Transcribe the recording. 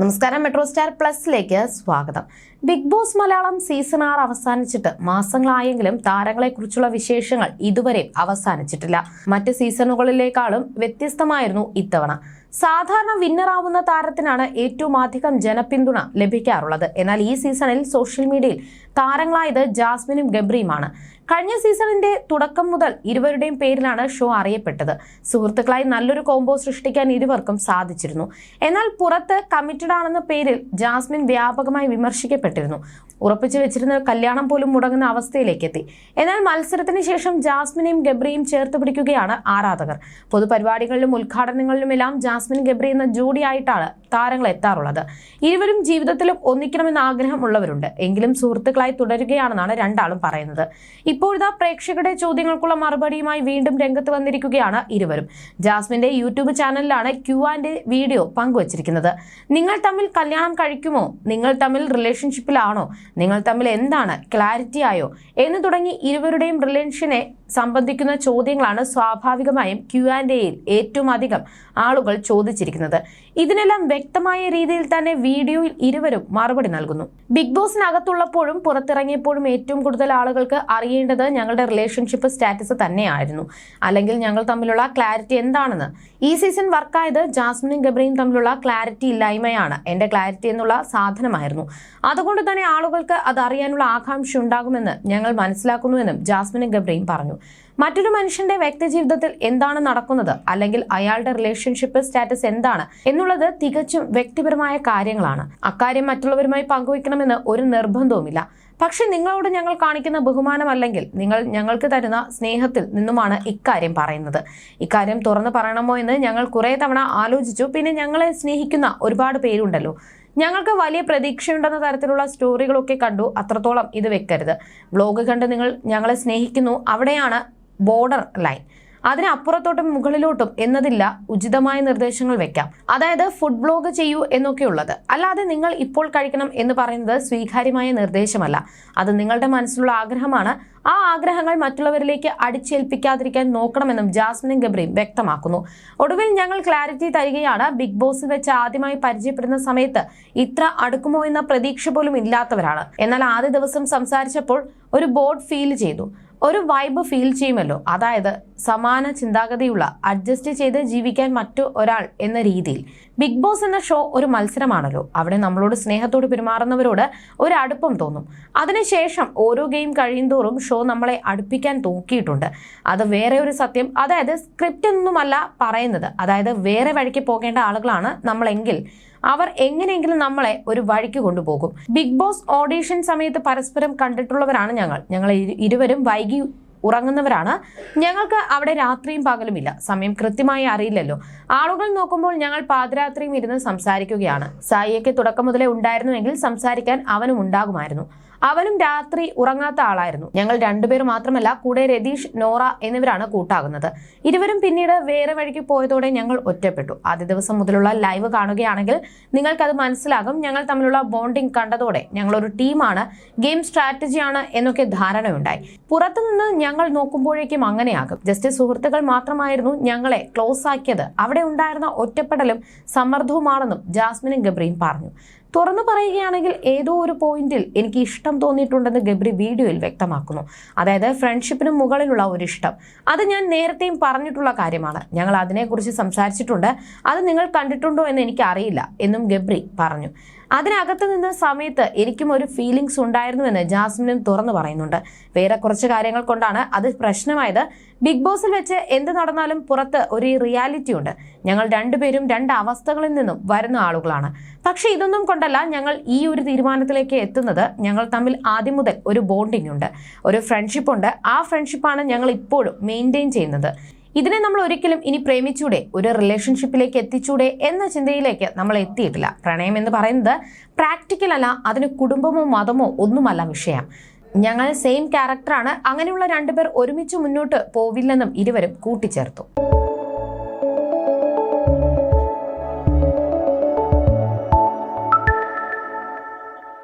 നമസ്കാരം metro star പ്ലസിലേക്ക് സ്വാഗതം. Big boss Malayalam season ആറ് അവസാനിച്ചിട്ട് മാസങ്ങളായെങ്കിലും താരങ്ങളെക്കുറിച്ചുള്ള വിശേഷങ്ങൾ ഇതുവരെ അവസാനിച്ചിട്ടില്ല. മറ്റ് സീസണുകളിലേക്കാളും വ്യത്യസ്തമായിരുന്നു ഇത്തവണ. സാധാരണ വിന്നറാവുന്ന താരത്തിനാണ് ഏറ്റവും അധികം ജനപിന്തുണ ലഭിക്കാറുള്ളത്. എന്നാൽ ഈ സീസണിൽ സോഷ്യൽ മീഡിയയിൽ താരങ്ങളായത് ജാസ്മിനും ഗബ്രിയുമാണ്. കഴിഞ്ഞ സീസണിന്റെ തുടക്കം മുതൽ ഇരുവരുടെയും പേരിലാണ് ഷോ അറിയപ്പെട്ടത്. സുഹൃത്തുക്കളായി നല്ലൊരു കോംബോ സൃഷ്ടിക്കാൻ ഇരുവർക്കും സാധിച്ചിരുന്നു. എന്നാൽ പുറത്ത് കമ്മിറ്റഡ് ആണെന്ന പേരിൽ ജാസ്മിൻ വ്യാപകമായി വിമർശിക്കപ്പെട്ടിരുന്നു. ഉറപ്പിച്ചു വെച്ചിരുന്ന കല്യാണം പോലും മുടങ്ങുന്ന അവസ്ഥയിലേക്ക് എത്തി. എന്നാൽ മത്സരത്തിന് ശേഷം ജാസ്മിനെയും ഗബ്രിയും ചേർത്ത് പിടിക്കുകയാണ് ആരാധകർ. പൊതുപരിപാടികളിലും ഉദ്ഘാടനങ്ങളിലുമെല്ലാം ജാസ്മിൻ ഗബ്രി എന്ന ജോഡിയായിട്ടാണ് താരങ്ങൾ എത്താറുള്ളത്. ഇരുവരും ജീവിതത്തിലും ഒന്നിക്കണമെന്ന ആഗ്രഹമുള്ളവരുണ്ട് എങ്കിലും സുഹൃത്തുക്കളായി തുടരുകയാണെന്നാണ് രണ്ടാളും പറയുന്നത്. ഇപ്പോഴിതാ പ്രേക്ഷകരുടെ ചോദ്യങ്ങൾക്കുള്ള മറുപടിയുമായി വീണ്ടും രംഗത്ത് വന്നിരിക്കുകയാണ് ഇരുവരും. ജാസ്മിന്റെ യൂട്യൂബ് ചാനലിലാണ് ക്യു ആൻഡ് വീഡിയോ പങ്കുവച്ചിരിക്കുന്നത്. നിങ്ങൾ തമ്മിൽ കല്യാണം കഴിക്കുമോ? നിങ്ങൾ തമ്മിൽ റിലേഷൻഷിപ്പിലാണോ നിങ്ങൾ തമ്മിൽ എന്താണ് ക്ലാരിറ്റി ആയോ? എന്ന് തുടങ്ങി ഇരുവരുടെയും റിലേഷനെ സംബന്ധിക്കുന്ന ചോദ്യങ്ങളാണ് സ്വാഭാവികമായും ക്യു ആൻഡ് എയിൽ ഏറ്റവും അധികം ആളുകൾ ചോദിച്ചിരിക്കുന്നത്. ഇതിനെല്ലാം വ്യക്തമായ രീതിയിൽ തന്നെ വീഡിയോയിൽ ഇരുവരും മറുപടി നൽകുന്നു. ബിഗ് ബോസിനകത്തുള്ളപ്പോഴും പുറത്തിറങ്ങിയപ്പോഴും ഏറ്റവും കൂടുതൽ ആളുകൾക്ക് അറിയേണ്ടത് ഞങ്ങളുടെ റിലേഷൻഷിപ്പ് സ്റ്റാറ്റസ് തന്നെയായിരുന്നു. അല്ലെങ്കിൽ ഞങ്ങൾ തമ്മിലുള്ള ക്ലാരിറ്റി എന്താണെന്ന്. ഈ സീസൺ വർക്കായത് ജാസ്മിനും ഗബ്രയും തമ്മിലുള്ള ക്ലാരിറ്റി ഇല്ലായ്മയാണ്. എന്റെ ക്ലാരിറ്റി എന്നുള്ള സാധനമായിരുന്നു. അതുകൊണ്ട് തന്നെ ആളുകൾക്ക് അത് അറിയാനുള്ള ആകാംക്ഷ ഉണ്ടാകുമെന്ന് ഞങ്ങൾ മനസ്സിലാക്കുന്നുവെന്നും ജാസ്മിനും ഗബ്രയും പറഞ്ഞു. മറ്റൊരു മനുഷ്യന്റെ വ്യക്തി ജീവിതത്തിൽ എന്താണ് നടക്കുന്നത്? അല്ലെങ്കിൽ അയാളുടെ റിലേഷൻഷിപ്പ് സ്റ്റാറ്റസ് എന്താണ്? എന്നുള്ളത് തികച്ചും വ്യക്തിപരമായ കാര്യങ്ങളാണ്. അക്കാര്യം മറ്റുള്ളവരുമായി പങ്കുവയ്ക്കണമെന്ന് ഒരു നിർബന്ധവുമില്ല. പക്ഷെ നിങ്ങളോട് ഞങ്ങൾ കാണിക്കുന്ന ബഹുമാനമല്ലെങ്കിൽ നിങ്ങൾ ഞങ്ങൾക്ക് തരുന്ന സ്നേഹത്തിൽ നിന്നുമാണ് ഇക്കാര്യം പറയുന്നത്. ഇക്കാര്യം തുറന്നു പറയണമോ എന്ന് ഞങ്ങൾ കുറേ തവണ ആലോചിച്ചു. പിന്നെ ഞങ്ങളെ സ്നേഹിക്കുന്ന ഒരുപാട് പേരുണ്ടല്ലോ. ഞങ്ങൾക്ക് വലിയ പ്രതീക്ഷയുണ്ടെന്ന തരത്തിലുള്ള സ്റ്റോറികളൊക്കെ കണ്ടു. അത്രത്തോളം ഇത് വെക്കരുത്. വ്ലോഗ് കണ്ട് നിങ്ങൾ ഞങ്ങളെ സ്നേഹിക്കുന്നു. അവിടെയാണ് ബോർഡർ ലൈൻ. അതിനപ്പുറത്തോട്ടും മുകളിലോട്ടും എന്നതില്ല ഉചിതമായ നിർദ്ദേശങ്ങൾ വെക്കാം. അതായത് ഫുഡ് ബ്ലോഗ് ചെയ്യൂ എന്നൊക്കെയുള്ളത് അല്ലാതെ നിങ്ങൾ ഇപ്പോൾ കഴിക്കണം എന്ന് പറയുന്നത് സ്വീകാര്യമായ നിർദ്ദേശമല്ല. അത് നിങ്ങളുടെ മനസ്സിലുള്ള ആഗ്രഹമാണ്. ആ ആഗ്രഹങ്ങൾ മറ്റുള്ളവരിലേക്ക് അടിച്ചേൽപ്പിക്കാതിരിക്കാൻ നോക്കണമെന്നും ജാസ്മിനും ഗബ്രിയും വ്യക്തമാക്കുന്നു. ഒടുവിൽ ഞങ്ങൾ ക്ലാരിറ്റി തരികയാണ്. ബിഗ് ബോസിൽ വെച്ച് ആദ്യമായി പരിചയപ്പെടുന്ന സമയത്ത് ഇത്ര അടുക്കുമോ എന്ന പ്രതീക്ഷ പോലും ഇല്ലാത്തവരാണ്. എന്നാൽ ആദ്യ ദിവസം സംസാരിച്ചപ്പോൾ ഒരു ബോർഡ് ഫീൽ ചെയ്തു. ഒരു വൈബ് ഫീൽ ചെയ്യുമല്ലോ. അതായത് സമാന ചിന്താഗതിയുള്ള അഡ്ജസ്റ്റ് ചെയ്ത് ജീവിക്കാൻ മറ്റു ഒരാൾ എന്ന രീതിയിൽ. ബിഗ് ബോസ് എന്ന ഷോ ഒരു മത്സരമാണല്ലോ. അവിടെ നമ്മളോട് സ്നേഹത്തോട് പെരുമാറുന്നവരോട് ഒരു അടുപ്പം തോന്നും. അതിനുശേഷം ഓരോ ഗെയിം കഴിയുന്തോറും ഷോ നമ്മളെ അടുപ്പിക്കാൻ തോക്കിയിട്ടുണ്ട്. അത് വേറെ ഒരു സത്യം. അതായത് സ്ക്രിപ്റ്റ് ഒന്നുമല്ല പറയുന്നത്. അതായത് വേറെ വഴിക്ക് പോകേണ്ട ആളുകളാണ് നമ്മളെങ്കിൽ അവർ എങ്ങനെയെങ്കിലും നമ്മളെ ഒരു വഴിക്ക് കൊണ്ടുപോകും. ബിഗ് ബോസ് ഓഡീഷൻ സമയത്ത് പരസ്പരം കണ്ടിട്ടുള്ളവരാണ് ഞങ്ങൾ. ഞങ്ങൾ ഇരുവരും വൈകി ഉറങ്ങുന്നവരാണ്. ഞങ്ങൾക്ക് അവിടെ രാത്രിയും പകലുമില്ല. സമയം കൃത്യമായി അറിയില്ലല്ലോ. ആളുകൾ നോക്കുമ്പോൾ ഞങ്ങൾ പാതിരാത്രിയും ഇരുന്ന് സംസാരിക്കുകയാണ്. സായിയൊക്കെ തുടക്കം മുതലേ ഉണ്ടായിരുന്നുവെങ്കിൽ സംസാരിക്കാൻ അവനും ഉണ്ടാകുമായിരുന്നു. അവനും രാത്രി ഉറങ്ങാത്ത ആളായിരുന്നു. ഞങ്ങൾ രണ്ടുപേർ മാത്രമല്ല കൂടെ രതീഷ് നോറ എന്നിവരാണ് കൂട്ടാകുന്നത്. ഇരുവരും പിന്നീട് വേറെ വഴിക്ക് പോയതോടെ ഞങ്ങൾ ഒറ്റപ്പെട്ടു. ആദ്യ ദിവസം മുതലുള്ള ലൈവ് കാണുകയാണെങ്കിൽ നിങ്ങൾക്കത് മനസ്സിലാകും. ഞങ്ങൾ തമ്മിലുള്ള ബോണ്ടിങ് കണ്ടതോടെ ഞങ്ങൾ ഒരു ടീമാണ് ഗെയിം സ്ട്രാറ്റജിയാണ് എന്നൊക്കെ ധാരണയുണ്ടായി. പുറത്തുനിന്ന് ഞങ്ങൾ നോക്കുമ്പോഴേക്കും അങ്ങനെയാകും. ജസ്റ്റ് സുഹൃത്തുക്കൾ മാത്രമായിരുന്നു ഞങ്ങളെ ക്ലോസ് ആക്കിയത്. അവിടെ ഉണ്ടായിരുന്ന ഒറ്റപ്പെടലും സമ്മർദ്ദവുമാണെന്നും ജാസ്മിനും ഗബ്രിയും പറഞ്ഞു. തുറന്നു പറയുകയാണെങ്കിൽ ഏതോ ഒരു പോയിന്റിൽ എനിക്ക് ഇഷ്ടം തോന്നിയിട്ടുണ്ടെന്ന് ഗബ്രി വീഡിയോയിൽ വ്യക്തമാക്കുന്നു. അതായത് ഫ്രണ്ട്ഷിപ്പിന് മുകളിലുള്ള ഒരു ഇഷ്ടം അത് ഞാൻ നേരത്തെയും പറഞ്ഞിട്ടുള്ള കാര്യമാണ്. ഞങ്ങൾ അതിനെക്കുറിച്ച് സംസാരിച്ചിട്ടുണ്ട്. അത് നിങ്ങൾ കണ്ടിട്ടുണ്ടോ എന്ന് എനിക്ക് അറിയില്ല എന്നും ഗബ്രി പറഞ്ഞു. അതിനകത്ത് നിന്ന സമയത്ത് എനിക്കും ഒരു ഫീലിങ്സ് ഉണ്ടായിരുന്നുവെന്ന് ജാസ്മിനും തുറന്നു പറയുന്നുണ്ട്. വേറെ കുറച്ച് കാര്യങ്ങൾ കൊണ്ടാണ് അത് പ്രശ്നമായത്. ബിഗ് ബോസിൽ വെച്ച് എന്ത് നടന്നാലും പുറത്ത് ഒരു റിയാലിറ്റി ഉണ്ട്. ഞങ്ങൾ രണ്ടുപേരും രണ്ട് അവസ്ഥകളിൽ നിന്നും വരുന്ന ആളുകളാണ്. പക്ഷേ ഇതൊന്നും കൊണ്ടല്ല ഞങ്ങൾ ഈ ഒരു തീരുമാനത്തിലേക്ക് എത്തുന്നത്. ഞങ്ങൾ തമ്മിൽ ആദ്യം മുതൽ ഒരു ബോണ്ടിങ് ഉണ്ട്. ഒരു ഫ്രണ്ട്ഷിപ്പ് ഉണ്ട്. ആ ഫ്രണ്ട്ഷിപ്പാണ് ഞങ്ങൾ ഇപ്പോഴും മെയിന്റെയിൻ ചെയ്യുന്നത്. ഇതിനെ നമ്മൾ ഒരിക്കലും ഇനി പ്രേമിച്ചൂടെ? ഒരു റിലേഷൻഷിപ്പിലേക്ക് എത്തിച്ചൂടെ? എന്ന ചിന്തയിലേക്ക് നമ്മൾ എത്തിയിട്ടില്ല. പ്രണയം എന്ന് പറയുന്നത് പ്രാക്ടിക്കൽ അല്ല അതിന് കുടുംബമോ മതമോ ഒന്നുമല്ല വിഷയം. ഞങ്ങൾ സെയിം ക്യാരക്ടറാണ് അങ്ങനെയുള്ള രണ്ടുപേർ ഒരുമിച്ച് മുന്നോട്ട് പോവില്ലെന്നും ഇരുവരും കൂട്ടിച്ചേർത്തു.